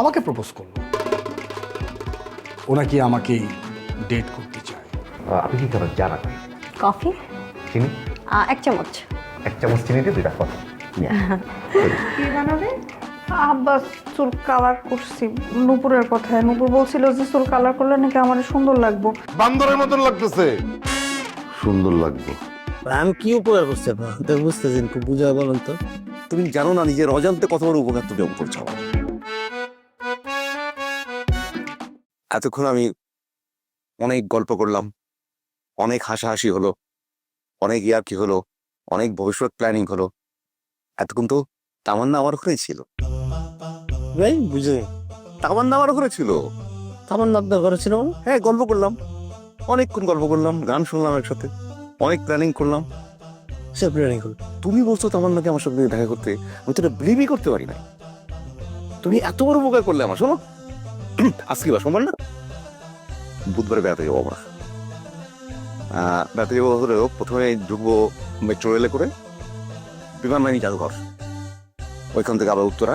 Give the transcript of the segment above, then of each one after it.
আমাকে প্রপোজ করল। ও নাকি আমাকেই ডেট করতে চায়? আপনি কি চা রাখবেন কফি? চিনি? এক চামচ। এক চামচ চিনি দিয়ে দুইটা কথা আব্বা চুল কালার করছি। নুপুরের কথায় নুপুর বলছিল যে চুল কালার করলে নাকি আমার সুন্দর লাগবো। বান্দরের মতন লাগতেছে। সুন্দর লাগবে। আমি কি উপকার করছি আপনার? বুঝতেছেন খুব বুঝা বলেন তো। তুমি জানো না নিজের অজান্তে কত বড় উপকার তুমি করছ আমার এতক্ষণ আমি অনেক গল্প করলাম অনেক হাসাহাসি হলো অনেক ইয়ার্কি হলো অনেক ভবিষ্যৎ প্ল্যানিং হলো। এতক্ষণ তো তামান্না আমার ওখানে ছিল। বুঝে তামান্না আমার ঘরে ছিল। আমার না আপনার ঘরে ছিল হ্যাঁ গল্প করলাম। অনেকক্ষণ গল্প করলাম গান শুনলাম একসাথে অনেক প্ল্যানিং করলাম। সে প্ল্যানিং করুন তুমি বলছো তামান্নাকে আমার সঙ্গে দেখা করতে আমি তো এটা বিলিভই করতে পারি না তুমি এত বড় উপকার করলে আমার শোনো। আজকে বা সোমবার না? বুধবারে বেড়াতে যাব আমরা। বেড়াতে যাব হলেও প্রথমে ঢুকবো মেট্রো রেলে করে, বিমান বাহিনী জাদুঘর। ওইখান থেকে আবার উত্তরা।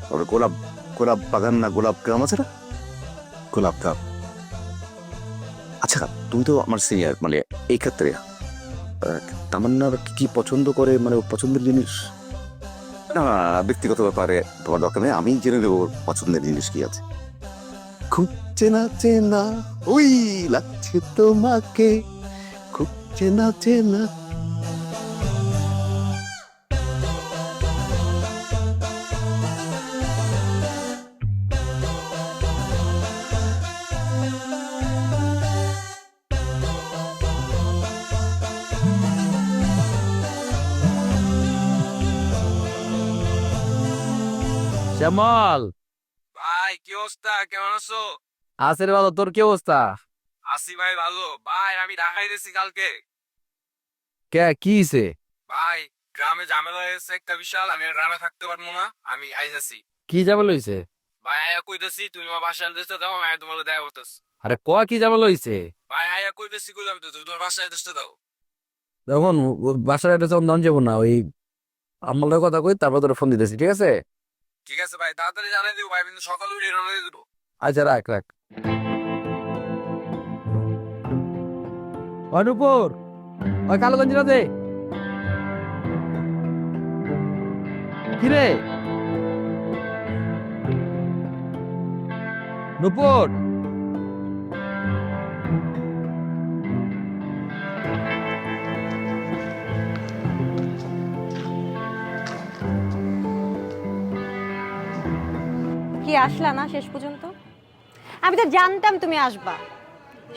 তারপরে গোলাপ গোলাপ বাগান না গোলাপ গ্রাম আছে না? গোলাপ গ্রাম। আচ্ছা তুমি তো আমার সিনিয়র মানে এই ক্ষেত্রে তামান্নার কি পছন্দ করে মানে পছন্দের জিনিস? না, ব্যক্তিগত ব্যাপারে তোমার দরকার নেই, আমি জেনে ওর পছন্দের জিনিস কি আছে। খুব চেনা চেনা ওই লাগছে তোমাকে। খুব চেনা চেনা। শ্যামল কি অবস্থা? কেমন আছো? আসের ভালো তোর কি অবস্থা? আসি ভাই ভালো। ভাই আমি ঢাকায় গেছি কালকে। কে কি হইছে? ভাই গ্রামে ঝামেলা হয়েছে একটা বিশাল আমি আর গ্রামে থাকতে পারব না আমি আইতাছি। কি ঝামেলা হইছে? ভাই আয়া কইতেছি তুমি আমার বাসায় দাও আমি তোমার দেখা করতেছি। আরে ক কি ঝামেলা হইছে? ভাই আয়া কইতেছি কইলাম তো তুমি তোমার বাসায় দাও। দেখুন বাসার যখন যাব না ওই আমার কথা কই তারপর তোর ফোন দিতেছি ঠিক আছে? ঠিক আছে ভাই, তাড়াতাড়ি জানাই দিব ভাই কিন্তু সকালে উঠে রওনা দিয়ে দেবো। আচ্ছা রাখ রাখ। অনুপুর, ওই কালো গঞ্জিরা দে কিরে? নুপুর কি আসলা না শেষ পর্যন্ত? আমি তো জানতাম তুমি আসবা।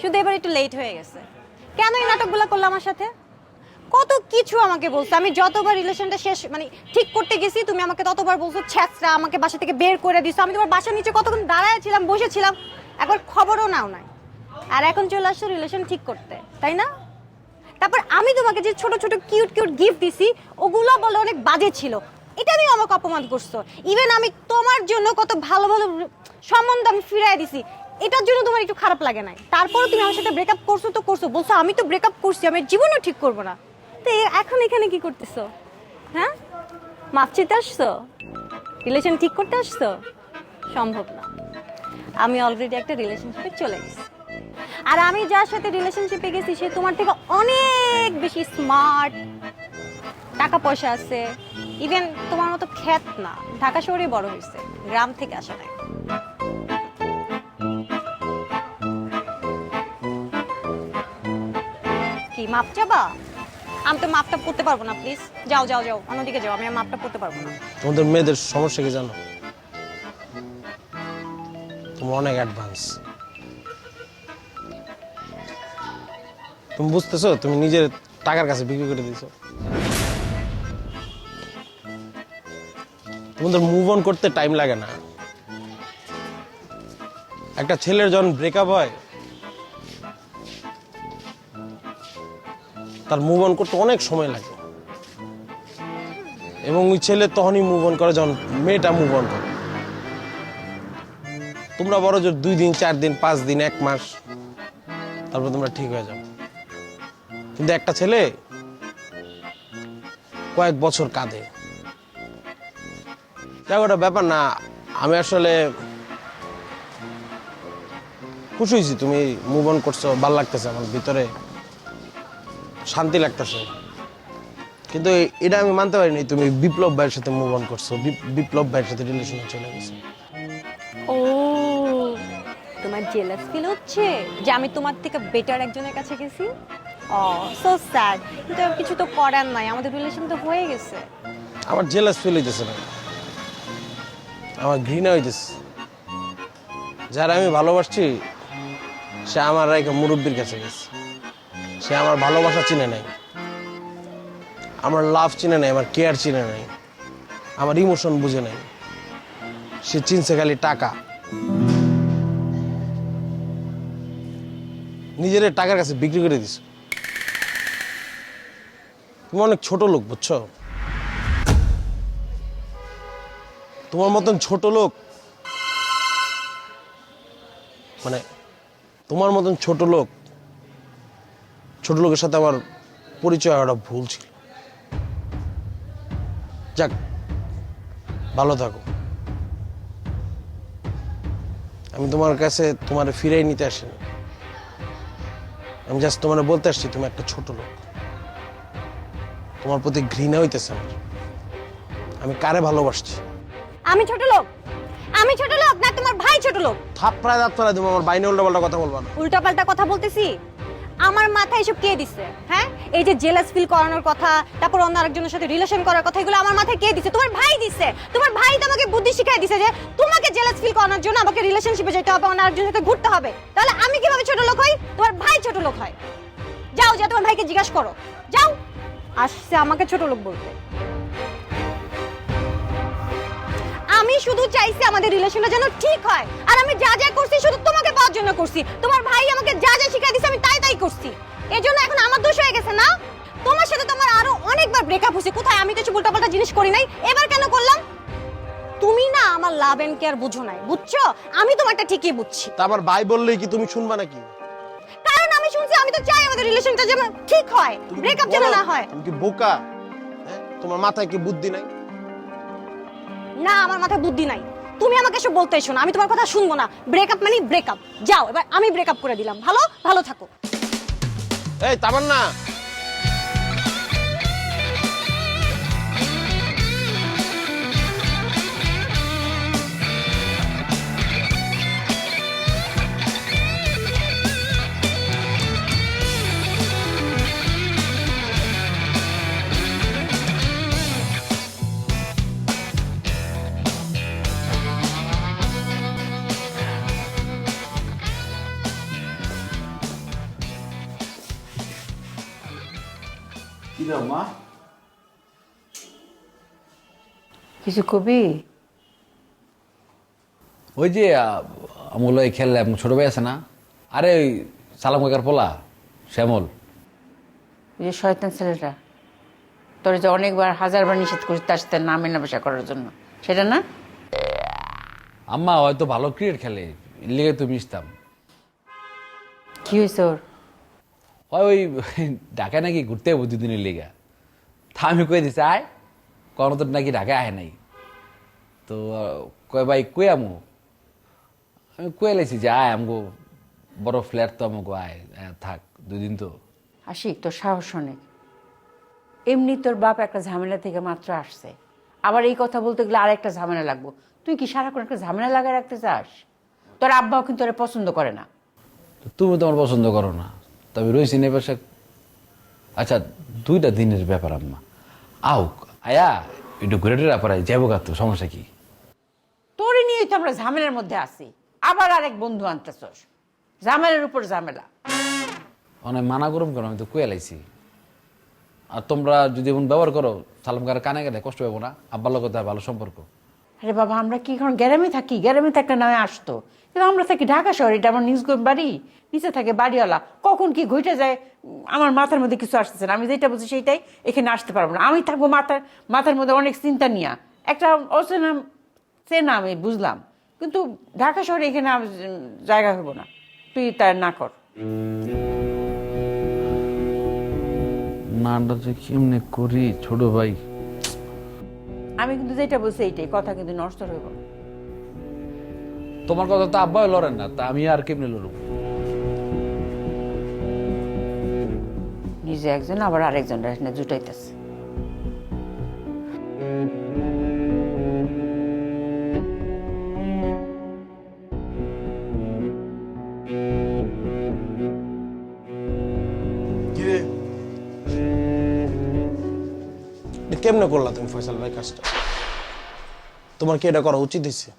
শুধু এবার একটু লেট হয়ে গেছে। কেন এই নাটকগুলো করল আমার সাথে? কত কিছু আমাকে বলছো। আমি যতবার রিলেশনটা শেষ মানে ঠিক করতে গেছি, তুমি আমাকে ততবার বলছো ছ্যাঁচড়া আমাকে বাসা থেকে বের করে দিছো আমি তোমার বাসার নিচে কতক্ষণ দাঁড়ায় ছিলাম, বসেছিলাম, একবার খবরও নাও নাই। আর এখন চলে আসছো রিলেশন ঠিক করতে, তাই না? তারপর আমি তোমাকে যে ছোট ছোট কিউট কিউট গিফট দিছি, ওগুলো বলে অনেক বাজে ছিল। এটা নিয়ে আমাকে অপমান করছ। ইভেন আমি তোমার জন্য কত ভালো ভালো সম্বন্ধ আমি ফিরাই দিছি। এটার জন্য তোমার একটু খারাপ লাগে না তারপরও তুমি আমার সাথে ব্রেকআপ করছ তো করছ। বলছো, আমি তো ব্রেকআপ করছি, আমি জীবনও ঠিক করব না। তো এখন এখানে কি করতেছো? হ্যাঁ? মাপ চেতে আসছো? রিলেশন ঠিক করতে আসছো? সম্ভব না। আমি অলরেডি একটা রিলেশনশিপে চলে গেছি। আর আমি যার সাথে রিলেশনশিপে গেছি, সে তোমার থেকে অনেক বেশি স্মার্ট টাকা পয়সা আছে। ইভেন তোমার মতো খ্যাত না। ঢাকা শহরে বড় হয়েছে। গ্রাম থেকে আসা নাই। কি, মাপ চাবা? আমি তো মাপটা পড়তে পারব না প্লিজ যাও যাও যাও, অন্যদিকে যাও, আমি মাপটা করতে পারব না। তোমাদের মেয়েদের সমস্যা কি জানো? তোমার অনেক অ্যাডভান্স তুমি বুঝতেছো? তুমি নিজের টাকার কাছে বিক্রি করে দিছো তোমাদের মুভ অন করতে টাইম লাগে না। একটা ছেলের যখন ব্রেকআপ হয়, তার মুভ অন করতে অনেক সময় লাগে। এবং ওই ছেলে তখনই মুভ অন করে যখন মেয়েটা মুভ অন করে। তোমরা বড় জোর দুই দিন, চার দিন, পাঁচ দিন, এক মাস, তারপর তোমরা ঠিক হয়ে যাও। কিন্তু একটা ছেলে কয়েক বছর কাঁদে। যাক ওটা ব্যাপার না। আমি আসলে খুশি হয়েছি তুমি মুভ অন করছ ভালো লাগতেছে আমার ভিতরে। শান্তি লাগতেছে। কিন্তু এটা আমি মানতে পারিনি তুমি বিপ্লব ভাইয়ের সাথে মুভ অন করছ বিপ্লব ভাইয়ের সাথে রিলেশনে চলে গেছো। ও তোমার জেলাস ফিল হচ্ছে যে আমি তোমার থেকে বেটার একজনের কাছে গেছি? ও সো স্যাড কিন্তু কিছু তো করার নাই আমাদের রিলেশন তো হয়ে গেছে। আমার জেলাস ফিল হইতেছে না। আমার ঘৃণা হইতেছে। যারা আমি ভালোবাসছি, সে আমার একটা মুরব্বীর কাছে গেছে। সে আমার ভালোবাসা চিনে নাই। আমার লাভ চিনে নাই, আমার কেয়ার চিনে নাই। আমার ইমোশন বুঝে নাই। সে চিনছে খালি টাকা। নিজের টাকার কাছে বিক্রি করে দিস তুমি অনেক ছোট লোক, বুঝছ? তোমার মতন ছোট লোক মানে তোমার মতন ছোট লোক, ছোট লোকের সাথে আমার পরিচয় হওয়াটা ভুল ছিল। যাক, ভালো থাকো। আমি তোমার কাছে তোমার ফিরাই নিতে আসিনি। আমি জাস্ট তোমার বলতে আসছি, তুমি একটা ছোট লোক। তোমার প্রতি ঘৃণা হইতেছে আমার। আমি কারে ভালোবাসছি? আমি ছোট লোক। আমি ছোট লোক না তোমার ভাই ছোট লোক? থাপড়ায় দাঁতড়ায় তুমি আমার বাইনে উল্টা পাল্টা কথা বলবা না। উল্টাপাল্টা কথা বলতেছি? আমার মাথায় এসব কে দিছে? হ্যাঁ? এই যে জেলাস ফিল করানোর কথা তারপর অন্য আরেকজনের সাথে রিলেশন করার কথা এগুলো আমার মাথায় কে দিছে? তোমার ভাই দিছে। তোমার ভাই তো আমাকে বুদ্ধি শিখাই দিছে যে তোমাকে জেলাস ফিল করানোর জন্য আমাকে রিলেশনশিপে যেতে হবে অন্য আরেকজনের সাথে ঘুরতে হবে। তাহলে আমি কীভাবে ছোট লোক হই? তোমার ভাই ছোট লোক হয়। যাও যা তোমার ভাইকে জিজ্ঞাসা করো। যাও। আসছে আমাকে ছোট লোক বলতে। আমি শুধু চাইছি আমাদের রিলেশনটা যেন ঠিক হয়। আর আমি যা যা করছি শুধু তোমাকে পাওয়ার জন্য করছি। তোমার ভাই আমাকে যা যা শিখাই দিছে আমি তাই তাই করছি। এর জন্য এখন আমার দোষ হয়ে গেছে না? তোমার সাথে তোমার আরও অনেকবার ব্রেকআপ হয়েছে। কোথায় আমি কিছু উল্টাপাল্টা জিনিস করি নাই? এবার কেন করলাম? তুমি না আমার লাভ এন্ড কেয়ার বুঝো নাই বুঝছ? আমি তোমারটা ঠিকই বুঝছি। তা আবার ভাই বললেই কি তুমি শুনবা নাকি? কারণ আমি শুনছি আমি তো চাই আমাদের রিলেশনটা যেন ঠিক হয় ব্রেকআপ যেন না হয়। তুমি কি বোকা? হ্যাঁ? তোমার মাথায় কি বুদ্ধি নাই? না, আমার মাথায় বুদ্ধি নাই। তুমি আমাকে এসব বলতে এসো না, আমি তোমার কথা শুনব না। ব্রেকআপ মানে ব্রেকআপ যাও, এবার আমি ব্রেকআপ করে দিলাম। ভালো? ভালো থাকো। এই না কিছু কবি? ওই যে আমগুলো ছোট ভাই আছে না? আরে ওই সালাম কাকার পোলা শ্যামল। ওই যে শয়তান ছেলেটা তোর যে অনেকবার হাজারবার নিষেধ করিস তার সাথে না মেলামেশা করার জন্য। সেটা না? আম্মা হয়তো ভালো ক্রিকেট খেলে লিগে তো মিশতাম। কি হয়েছে ওর? হয় ওই ঢাকায় নাকি ঘুরতে যাব দুদিনের লিগা। তা আমি কয়ে দিছি আয় কোনো তো নাকি ঢাকায় আহে নাই। তো কয় ভাই কই আমু? আমি কয়ে লাইছি যে আয় আমগো বড় ফ্ল্যাট তো আমাকে আয় আয়, থাক দুদিন তো। আসি তোর সাহস অনেক। এমনি তোর বাপ একটা ঝামেলা থেকে মাত্র আসছে। আবার এই কথা বলতে গেলে আরেকটা ঝামেলা লাগবো। তুই কি সারাক্ষণ একটা ঝামেলা লাগায় রাখতে চাস? তোর আব্বাও কিন্তু পছন্দ করে না। তুমি তোমার পছন্দ করো না। তবে রয়েছি পাশে আচ্ছা দুইটা দিনের ব্যাপার আম্মা। আও আয়া একটু ঘুরে টুরে পারাই যাব গা তো সমস্যা কি? তোরই নিয়েই তো আমরা ঝামেলার মধ্যে আছি। আবার আরেক বন্ধু আনতে আনতেছস। ঝামেলার উপর ঝামেলা। অনেক মানা করুম কেন? আমি তো কুয়ে লাইছি। আর তোমরা যদি এমন ব্যবহার করো সালাম কার কানে গেলে কষ্ট পাবো না। আব্বার লোক তার ভালো সম্পর্ক। আরে বাবা আমরা কি এখন গ্যারামে থাকি? গ্যারামে থাকলে নয় আসতো। কিন্তু আমরা থাকি ঢাকা শহরে এটা আমার নিজ বাড়ি। নিচে থাকে বাড়িওয়ালা। কখন কি ঘটে যায় আমার মাথার মধ্যে কিছু আসতেছে না। আমি যেটা বুঝি সেইটাই এখানে আসতে পারব না। আমি থাকব মাথার মাথার মধ্যে অনেক চিন্তা নিয়ে। একটা অচেনা চেনা আমি বুঝলাম। কিন্তু ঢাকা শহরে এখানে জায়গা হব না। তুই তাই না কর। নাটা যে কেমনে করি ছোট ভাই? আমি কিন্তু যেটা বলছি এইটাই। কথা কিন্তু নষ্ট হইব না। তোমার কথা তো আব্বাই লড়েন না তা আমি আর কেমনে লড়ব? নিজে একজন আবার আরেকজন জুটাইতেছে। কেমনে করলা তুমি ফয়সাল ভাই কাজটা? তোমার কি এটা করা উচিত হয়েছে?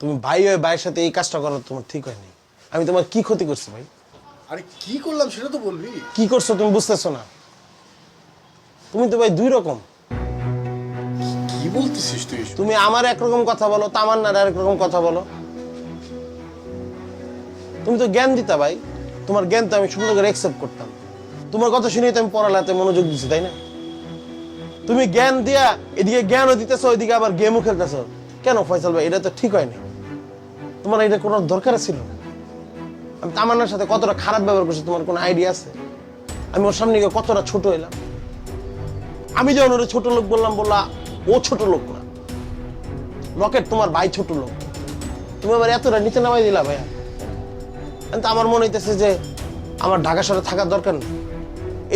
তুমি ভাই হয়ে ভাইয়ের সাথে এই কাজটা করা তোমার ঠিক হয়নি। আমি তোমার কি ক্ষতি করছি ভাই? আরে কি করলাম সেটা তো বলবি। কি করছ তুমি বুঝতেছো না। তুমি তো ভাই দুই রকম। কি বলতেছিস তুই তুমি আমার একরকম কথা বলো তামান্নার আরেক রকম কথা বলো। তুমি তো জ্ঞান দিতা ভাই। তোমার জ্ঞান তো আমি সুন্দর করে অ্যাকসেপ্ট করতাম। তোমার কথা শুনেই তো আমি পড়ালেতে মনোযোগ দিচ্ছি তাই না? তুমি জ্ঞান দিয়া এদিকে জ্ঞানও দিতেছো ওইদিকে আবার গেমও খেলতেছো। কেন ফয়সাল ভাই এটা তো ঠিক হয়নি। তোমার এটা কোনো দরকার ছিল আমি তামান্নার সাথে কতটা খারাপ ব্যবহার করছি, তোমার কোনো আইডিয়া আছে? আমি ওর সামনে গিয়ে কতটা ছোট এলাম আমি যখন ওরে ছোট লোক বললাম, বললা, ও ছোট লোক না। লকেট তোমার ভাই ছোট লোক। তুমি আবার এতটা নিচে নামাই দিলা ভাইয়া। কিন্তু আমার মনে হইতেছে যে আমার ঢাকা শহরে থাকার দরকার নেই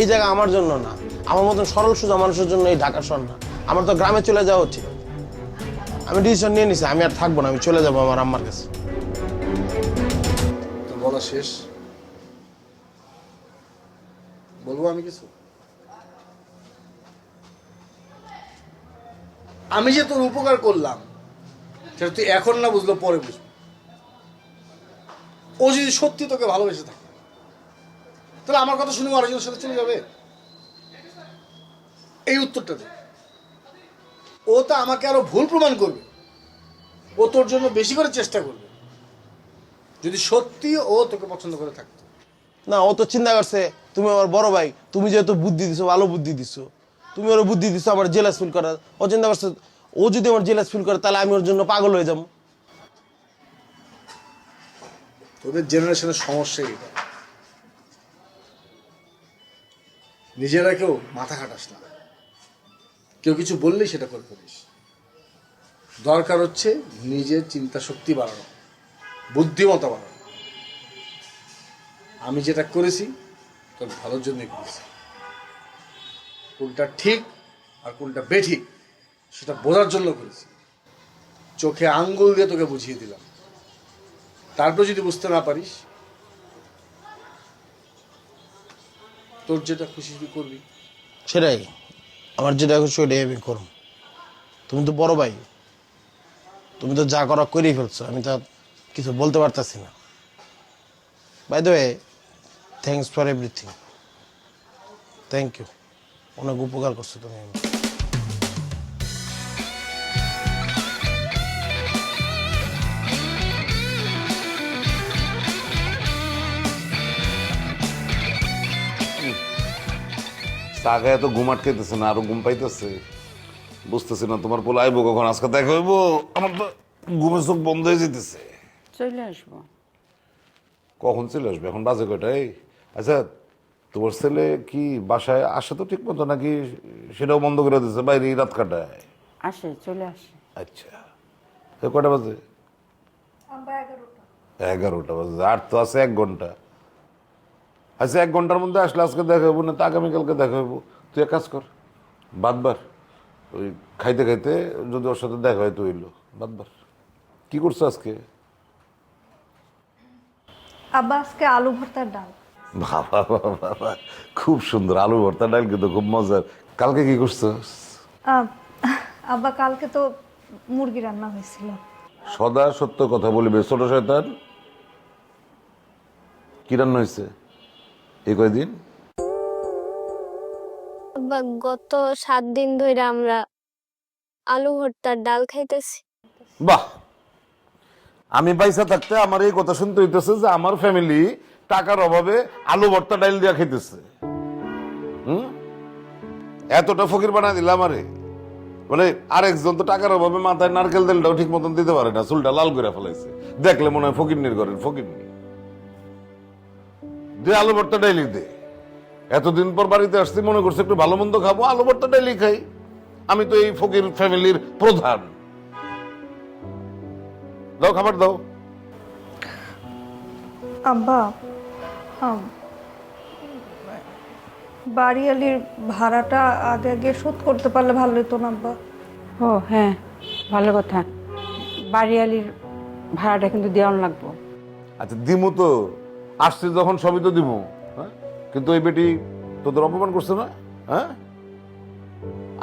এই জায়গা আমার জন্য না। আমার মতন সরল, সোজা মানুষের জন্য এই ঢাকা শহর না। আমার তো গ্রামে চলে যাওয়া উচিত। আমি ডিসিশন নিয়ে নিছি, আমি আর থাকব না, আমি চলে যাব আমার আম্মার কাছে। বলা শেষ। বলব আমি কিছু? আমি যে তোর উপকার করলাম, সেটা তুই এখন না বুঝলো পরে বুঝবি। ও যদি সত্যি তোকে ভালোবেসে থাকে, তাহলে আমার কথা শুনে আরেকজনের সাথে চলে যাবে? এই উত্তরটা দে। ও তো আমাকে আরও ভুল প্রমাণ করবে। ও তোর জন্য বেশি করে চেষ্টা করবে। যদি সত্যি ও তোকে পছন্দ করে থাকতো। না ও তো চিন্তা করছে তুমি আমার বড় ভাই তুমি যেহেতু বুদ্ধি দিছো ভালো বুদ্ধি দিছো তুমি ওর বুদ্ধি দিছো আমার জেলাস ফিল করার। ও চিন্তা করছে ও যদি আমার জেলাস ফিল করে তাহলে আমি ওর জন্য পাগল হয়ে যাব। তোদের জেনারেশনের সমস্যা এটা নিজেরা কেউ মাথা খাটাস না। কেউ কিছু বললেই সেটা করে ফেলিস। দরকার হচ্ছে নিজের চিন্তা শক্তি বাড়ানো। বুদ্ধিমত্তা বাড়ানো আমি যেটা করেছি, তোর ভালোর জন্যই করেছি। কোনটা ঠিক আর কোনটা বেঠিক, সেটা বোঝার জন্য করেছি। চোখে আঙ্গুল দিয়ে তোকে বুঝিয়ে দিলাম। তারপর যদি বুঝতে না পারিস, তোর যেটা খুশি তুই করবি। সেটাই, আমার যেটা খুশি ওইটাই আমি করব। তুমি তো বড় ভাই, তুমি তো যা করা করেই ফেলছো, আমি তো কিছু বলতে পারতাছি না। By the way thanks for everything thank you অনেক উপকার করছ তুমি আমার। এত ঘুম আটকাইতেছে না, আরও ঘুম পাইতেছে। বুঝতেছি না তোমার পোলা আইবো কখন, আজকে দেখা হইবো? আমার তো ঘুমের চোখ বন্ধ হয়ে যেতেছে চলে আসব। কখন চলে আসবে? এখন বাজে কয়টাই আচ্ছা তোমার ছেলে কি বাসায় আসে তো ঠিক মতো নাকি সেটাও বন্ধ করে দিচ্ছে বাইরে রাত কাটায়? আসে চলে আসে। আচ্ছা তো কয়টা বাজে? এগারোটা। বাজে আর তো আছে এক ঘণ্টা। আচ্ছা এক ঘণ্টার মধ্যে আসলে আজকে দেখা হইব না তো আগামীকালকে দেখা হইব। তুই এক কাজ কর বাদবার ওই খাইতে খাইতে যদি ওর সাথে দেখা হয় তো হইল বাদবার কি করছ আজকে? আব্বা আজকে আলু ভর্তার ডাল। বাবা বাবা বাবা খুব সুন্দর আলু ভর্তা ডাল কিন্তু খুব মজার। কালকে কি করছ? আহ, আব্বা কালকে তো মুরগি রান্না হয়েছিল। সদা সত্য কথা বলিবে ছোট শয়তান। কি রান্না হয়েছে? এই কয়দিন? আব্বা গত সাত দিন ধরে আমরা আলু ভর্তার ডাল খাইতেছি। বাহ! আমি পয়সা থাকতে আমার এই কথা শুনতে হইতেছে যে আমার ফ্যামিলি টাকার অভাবে আলু ভর্তা ডাইল দিয়া খাইতেছে। হুম? এতটা ফকির বানায় দিলাম আমারে। মানে আরেকজন তো টাকার অভাবে মাথায় নারকেল তেলটাও ঠিক মতন দিতে পারে না, চুলটা লাল করে ফেলাইছে। দেখলে মনে হয় ফকির নির ঘরের ফকির দে আলু ভর্তা ডাইলি দে। এতদিন পর বাড়িতে আসছি, মনে করছে একটু ভালো মন্দ খাব, আলু ভর্তা ডাইলি খাই। আমি তো এই ফকির ফ্যামিলির প্রধান। দাও খাবার দাও। আব্বা আম, বাড়িয়ালির ভাড়াটা আগে আগে শোধ করতে পারলে ভালো হতো না আব্বা। ও হ্যাঁ ভালো কথা। বাড়িয়ালির ভাড়াটা কিন্তু দেওয়ান লাগবো। আচ্ছা দিমু তো। আসছে যখন সবই তো দিমু হ্যাঁ? কিন্তু ওই বেটি তোদের অপমান করছে না হ্যাঁ?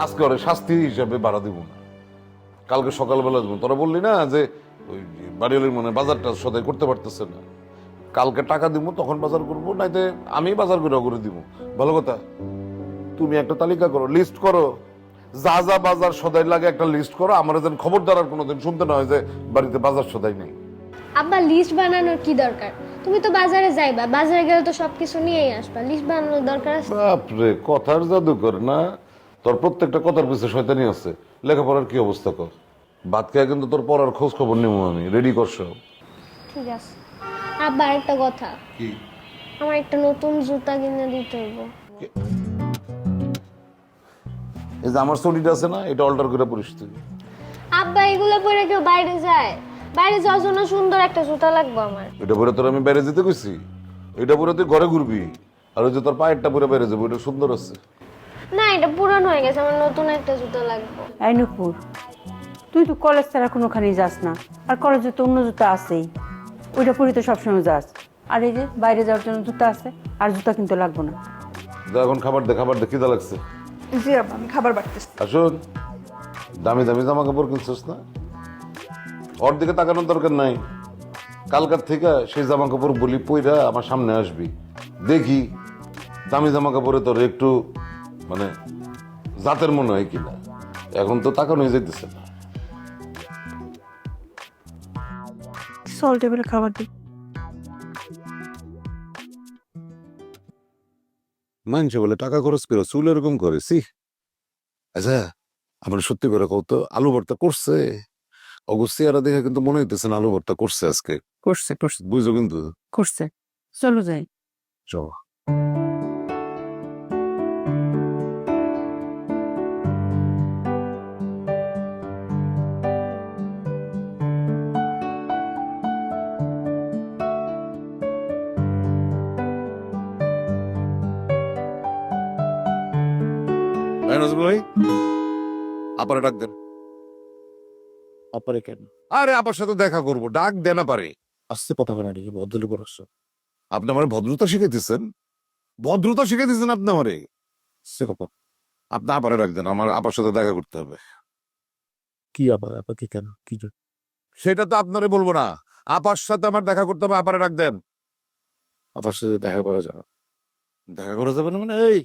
আজকে ওরে শাস্তি হিসাবে বাড়া দিব না। কালকে সকালবেলা দিব। তোরা বললি না যে ওই বাড়িওয়ালির মনে বাজারটা সদাই করতে পারতেছে না। কালকে টাকা দিব তখন বাজার করব নাইতে আমি বাজার করে করে দিব ভালো কথা তুমি একটা তালিকা করো লিস্ট করো। যা যা বাজার সদাই লাগে একটা লিস্ট করো আমার যেন আর কোনোদিন শুনতে না হয় যে বাড়িতে বাজার সদাই নেই। আব্বা লিস্ট বানানোর কি দরকার? তুমি তো বাজারে যাইবা বাজারে গেলে তো সবকিছু নিয়েই আসবা। লিস্ট বানানোর দরকার আছে? বাপরে কথার জাদুকর না? তোর প্রত্যেকটা কথার পিছনে শয়তানি আছে। লেখাপড়ার কি অবস্থা কর? খেয়ে কিন্তু তোর পড়ার খোঁজ খবর নিব আমি। রেডি করছ? ঠিক আছে। আব্বা আরেকটা কথা। কি? আমার একটা নতুন জুতা কিনে দিতে হইব। এই যে আমার চটিটা আছে না এটা অল্টার করে পরিস তুই। আব্বা এগুলো পরে কেউ বাইরে যায়? বাইরে যাওয়ার জন্য সুন্দর একটা জুতা লাগবে আমার। এটা পরে তোর আমি বাইরে যেতে কইছি। এটা পরে তুই ঘরে ঘুরবি। আর ওই যে তোর পায়েরটা পরে বাইরে যাব এটা সুন্দর আছে। না এটা পুরানো হয়ে গেছে আমার নতুন একটা জুতা লাগবে। এই নুপুর তুই তো কলেজ ছাড়া কোনোখানেই যাস না। আর কলেজে তো অন্য জুতা আছেই। ওইটা পরে তো সবসময় যাস। আর এই যে বাইরে যাওয়ার জন্য জুতা আছে আর জুতা কিন্তু লাগবো না। যা এখন খাবার দে খাবার দে খিদা লাগছে। জি আব্বা আমি খাবার বাড়তেছি। আসুন। দামি দামি জামা কাপড় কিনছিস না? ওর দিকে তাকানোর দরকার নাই। কালকার থেকে সেই জামা কাপড় বলি পইরা আমার সামনে আসবি। দেখি দামি জামা কাপড়ে তোর একটু মানে জাতের মনে হয় কিনা। এখন তো তাকানোই যেতেছে না। সল টেবিলে খাবার দিই। মানুষ বলে টাকা খরচ করে চুল এরকম করে সি আচ্ছা আমার সত্যি করে কত আলু ভর্তা করছে? অগস্তিয়ারা দেখে কিন্তু মনে হইতেছে না আলু ভর্তা করছে আজকে। করছে করছে। বুঝো কিন্তু। করছে। চলো যাই। চলো। নজরুল ভাই আপারে ডাক দেন। কেন? আরে আপার সাথে দেখা করব। ডাক দেন পারে আসতে কথা বলে নাকি? ভদ্রলোক আসছে। আপনি আমার ভদ্রতা শিখাইতেছেন? ভদ্রতা শিখাইতেছেন আপনি আমারে? সে কথা। আপনি আপারে ডাক দেন আমার আপার সাথে দেখা করতে হবে। কি আবার আবার কি কেন? কি সেটা তো আপনারে বলব না। আপার সাথে আমার দেখা করতে হবে আপারে ডাক দেন। আপনার সাথে দেখা করা যাবে দেখা করা যাবে না মানে এই!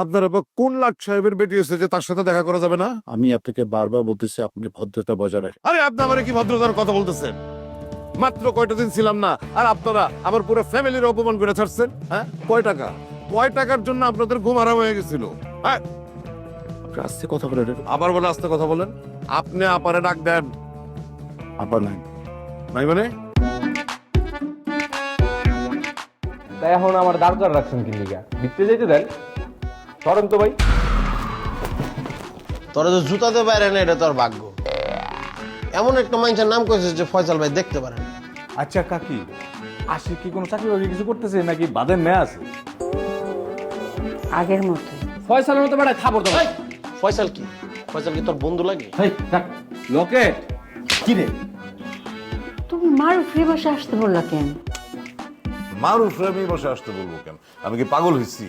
আপনার আবার কোন লাট সাহেবের বেটি এসে যে তার সাথে দেখা করা যাবে না? আমি আপনাকে বারবার বলতেছি আপনি ভদ্রতা বজায় রাখেন। আরে আপনি আমার কি ভদ্রতার কথা বলতেছেন? মাত্র কয়টা দিন ছিলাম না আর আপনারা আমার পুরো ফ্যামিলির অপমান করে ছাড়ছেন হ্যাঁ? কয় টাকা? কয় টাকার জন্য আপনাদের ঘুম হারাম হয়ে গেছিল? হ্যাঁ? আপনি আসতে কথা বলে আবার বলে আস্তে কথা বলেন। আপনি আপারে ডাক দেন। আবার নাই। নাই মানে? তাই এখন আমার দাঁড় রাখছেন কি লিগা? ভিতরে যাইতে দেন। তো ভাই। তোরা তো জুতাতে পারে না এটা তোর ভাগ্য। এমন একটা মানুষের নাম করেছিস যে ফয়সাল ভাই দেখতে পারে না। আচ্ছা কাকি আশিক কি কোনো চাকরি বাকরি কিছু করতেছে নাকি বাদের মেয়ে আছে? আগের মতো ফয়সালের মতো বেড়ায় খাবার দাবার ফয়সাল কি? ফয়সাল কি তোর বন্ধু লাগে? লকেট কি রে? তুমি মারু ফ্রি বসে আসতে বললা কেন? মারুফ আমি বসে আসতে বলব কেন? আমি কি পাগল হয়েছি